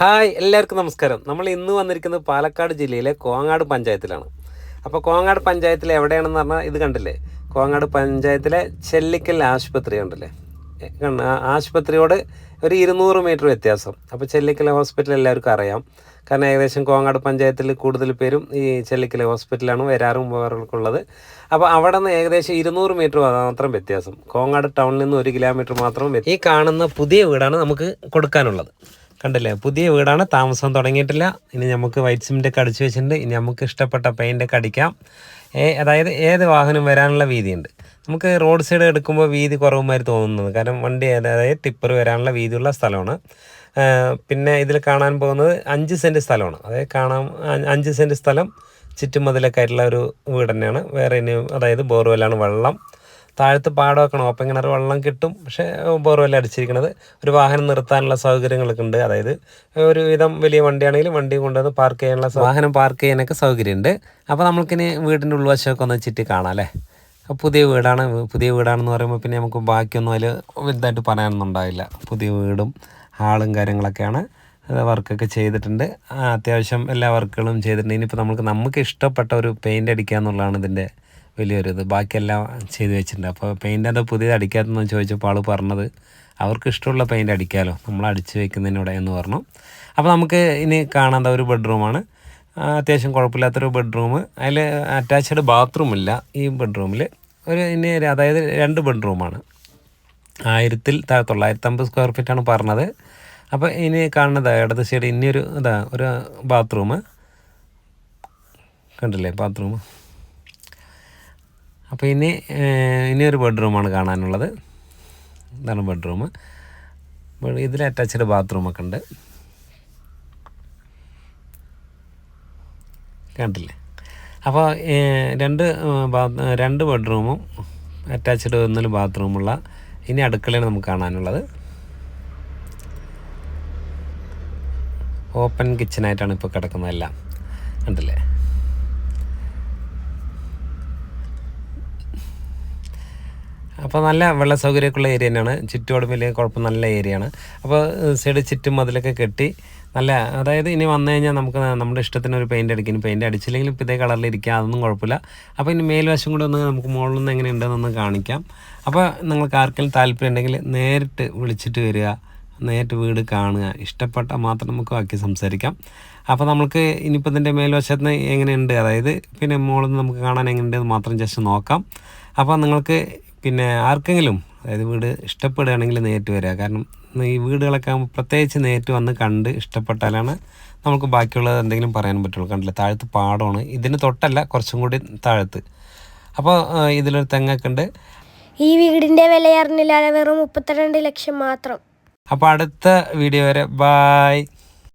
Hi എല്ലാവർക്കും നമസ്കാരം. നമ്മൾ ഇന്ന് വന്നിരിക്കുന്നത് പാലക്കാട് ജില്ലയിലെ കോങ്ങാട് പഞ്ചായത്തിലാണ്. അപ്പോൾ കോങ്ങാട് പഞ്ചായത്തിൽ എവിടെയാണെന്ന് പറഞ്ഞാൽ ഇത് കണ്ടില്ലേ? കോങ്ങാട് പഞ്ചായത്തിലെ ചെല്ലിക്കൽ ആശുപത്രി കണ്ടില്ലേ? ആശുപത്രിയോട് ഒരു ഇരുന്നൂറ് മീറ്റർ വ്യത്യാസം. അപ്പോൾ ചെല്ലിക്കൽ ഹോസ്പിറ്റൽ എല്ലാവർക്കും അറിയാം. കാരണം ഏകദേശം കോങ്ങാട് പഞ്ചായത്തിൽ കൂടുതൽ പേരും ഈ ചെല്ലിക്കൽ ഹോസ്പിറ്റലാണ് വരാറും പോകാറുള്ളത് അപ്പോൾ അവിടെ നിന്ന് ഏകദേശം ഇരുന്നൂറ് മീറ്റർ മാത്രം വ്യത്യാസം. കോങ്ങാട് ടൗണിൽ നിന്ന് ഒരു കിലോമീറ്റർ മാത്രം. ഈ കാണുന്ന പുതിയ വീടാണ് നമുക്ക് കൊടുക്കാനുള്ളത്. കണ്ടില്ലേ? പുതിയ വീടാണ് താമസം തുടങ്ങിയിട്ടില്ല. ഇനി നമുക്ക് വൈറ്റ് സിമെന്റ് ഒക്കെ അടിച്ചു വെച്ചിട്ടുണ്ട്. ഇനി നമുക്ക് ഇഷ്ടപ്പെട്ട പെയിന്റ് ഒക്കെ അടിക്കാം. അതായത് ഏത് വാഹനം വരാനുള്ള വീതിയുണ്ട്. നമുക്ക് റോഡ് സൈഡ് എടുക്കുമ്പോൾ വീതി കുറവുമായി തോന്നുന്നത്. കാരണം വണ്ടി അതായത് ടിപ്പർ വരാനുള്ള വീതിയുള്ള സ്ഥലമാണ്. പിന്നെ ഇതിൽ കാണാൻ പോകുന്നത് അഞ്ച് സെന്റ് സ്ഥലമാണ്. അതായത് കാണാൻ അഞ്ച് സെന്റ് സ്ഥലം ചുറ്റുമതിലൊക്കെ ആയിട്ടുള്ള ഒരു വീട് തന്നെയാണ്. വേറെ ഇനി അതായത് ബോർവെല്ലാണ് വെള്ളം. താഴത്ത് പാടമൊക്കെ ഓപ്പൺ കിണർ വെള്ളം കിട്ടും. പക്ഷേ ബോർവെൽ അടിച്ചിരിക്കുന്നത് ഒരു വാഹനം നിർത്താനുള്ള സൗകര്യങ്ങളൊക്കെ ഉണ്ട്. അതായത് ഒരു വിധം വലിയ വണ്ടിയാണെങ്കിലും വണ്ടി കൊണ്ടുവന്ന് പാർക്ക് ചെയ്യാനുള്ള വാഹനം പാർക്ക് ചെയ്യാനൊക്കെ സൗകര്യമുണ്ട്. അപ്പോൾ നമ്മൾക്കിനി വീടിന്റെ ഉൾവശമൊക്കെ ഒന്ന് ചുറ്റി കാണാം അല്ലേ? പുതിയ വീടാണ്. പുതിയ വീടാണെന്ന് പറയുമ്പോൾ പിന്നെ നമുക്ക് ബാക്കിയൊന്നും അതിൽ വലുതായിട്ട് പറയാനൊന്നും ഉണ്ടാവില്ല. പുതിയ വീടും ഹാളും കാര്യങ്ങളൊക്കെയാണ് വർക്കൊക്കെ ചെയ്തിട്ടുണ്ട്. അത്യാവശ്യം എല്ലാ വർക്കുകളും ചെയ്തിട്ടുണ്ട്. ഇനിയിപ്പോൾ നമുക്ക് നമുക്ക് ഇഷ്ടപ്പെട്ട ഒരു പെയിന്റ് അടിക്കുക എന്നുള്ളതാണ് ഇതിന്റെ വലിയൊരു ഇത് ബാക്കിയെല്ലാം ചെയ്ത് വെച്ചിട്ടുണ്ട്. അപ്പോൾ പെയിന്റ് അത് പുതിയത് അടിക്കാത്തെന്ന് ചോദിച്ചപ്പോൾ ആൾ പറഞ്ഞത് അവർക്ക് ഇഷ്ടമുള്ള പെയിന്റ് അടിക്കാമല്ലോ നമ്മൾ അടിച്ച് വെക്കുന്നതിനൂടെ എന്ന് പറഞ്ഞു. അപ്പോൾ നമുക്ക് ഇനി കാണാത്ത ഒരു ബെഡ്റൂമാണ് അത്യാവശ്യം കുഴപ്പമില്ലാത്തൊരു ബെഡ്റൂം അതിൽ അറ്റാച്ച്ഡ് ബാത്റൂം ഇല്ല ഈ ബെഡ്റൂമിൽ ഒരു ഇനി അതായത് രണ്ട് ബെഡ്റൂമാണ് ആയിരത്തിൽ തൊള്ളായിരത്തമ്പത് സ്ക്വയർ ഫീറ്റാണ് പറഞ്ഞത്. അപ്പോൾ ഇനി കാണുന്നത് ഇടത് സൈഡ് ഇനിയൊരു ഇതാ ഒരു ബാത്റൂം കണ്ടില്ലേ? ബാത്റൂം അപ്പോൾ ഇനി ഇനിയൊരു ബെഡ്റൂമാണ് കാണാനുള്ളത്. ഇതാണ് ബെഡ്റൂം. ഇതിൽ അറ്റാച്ച്ഡ് ബാത്റൂമൊക്കെ ഉണ്ട്. കണ്ടില്ലേ? അപ്പോൾ രണ്ട് രണ്ട് ബെഡ്റൂമും അറ്റാച്ച്ഡ് ഒന്നിൽ ബാത്റൂമുള്ള ഇനി അടുക്കളയാണ് നമുക്ക് കാണാനുള്ളത്. ഓപ്പൺ കിച്ചനായിട്ടാണ് ഇപ്പോൾ കിടക്കുന്നതെല്ലാം. കണ്ടില്ലേ? അപ്പോൾ നല്ല വെള്ള സൗകര്യമൊക്കെയുള്ള ഏരിയ തന്നെയാണ്. ചുറ്റോടും വലിയ കുഴപ്പം നല്ല ഏരിയയാണ് അപ്പോൾ സൈഡ് ചുറ്റും മതിലൊക്കെ കെട്ടി നല്ല അതായത് ഇനി വന്നു കഴിഞ്ഞാൽ നമുക്ക് നമ്മുടെ ഇഷ്ടത്തിന് ഒരു പെയിന്റ് അടിക്കുന്നു പെയിന്റ് അടിച്ചില്ലെങ്കിലും ഇപ്പോൾ ഇതേ കളറിൽ ഇരിക്കുക അതൊന്നും കുഴപ്പമില്ല. അപ്പോൾ ഇനി മേൽവശം കൂടെ ഒന്ന് നമുക്ക് മുകളിൽ നിന്ന് എങ്ങനെ ഉണ്ടെന്നൊന്ന് കാണിക്കാം. അപ്പോൾ നിങ്ങൾക്ക് ആർക്കെങ്കിലും താല്പര്യം ഉണ്ടെങ്കിൽ നേരിട്ട് വിളിച്ചിട്ട് വരിക. നേരിട്ട് വീട് കാണുക. ഇഷ്ടപ്പെട്ടാൽ മാത്രം നമുക്ക് ബാക്കി സംസാരിക്കാം. അപ്പോൾ നമുക്ക് ഇനിയിപ്പോൾ ഇതിന്റെ മേൽവശത്ത് നിന്ന് എങ്ങനെയുണ്ട് അതായത് പിന്നെ മുകളിൽ നിന്ന് നമുക്ക് കാണാൻ എങ്ങനെയുണ്ടെന്ന് മാത്രം ജസ്റ്റ് നോക്കാം. അപ്പോൾ നിങ്ങൾക്ക് പിന്നെ ആർക്കെങ്കിലും അതായത് വീട് ഇഷ്ടപ്പെടുകയാണെങ്കിൽ നേരിട്ട് വരിക. കാരണം ഈ വീടുകളൊക്കെ ആകുമ്പോൾ പ്രത്യേകിച്ച് നേരിട്ട് വന്ന് കണ്ട് ഇഷ്ടപ്പെട്ടാലാണ് നമുക്ക് ബാക്കിയുള്ളത് എന്തെങ്കിലും പറയാൻ പറ്റുള്ളൂ. കണ്ടില്ല താഴത്ത് പാടമാണ്. ഇതിന് തൊട്ടല്ല കുറച്ചും കൂടി താഴത്ത്. അപ്പോൾ ഇതിലൊരു തെങ്ങൊക്കെ ഉണ്ട്. ഈ വീടിന്റെ വില അറിഞ്ഞില്ല വെറും മുപ്പത്തിരണ്ട് ലക്ഷം മാത്രം. അപ്പോൾ അടുത്ത വീഡിയോ വരെ. ബായ്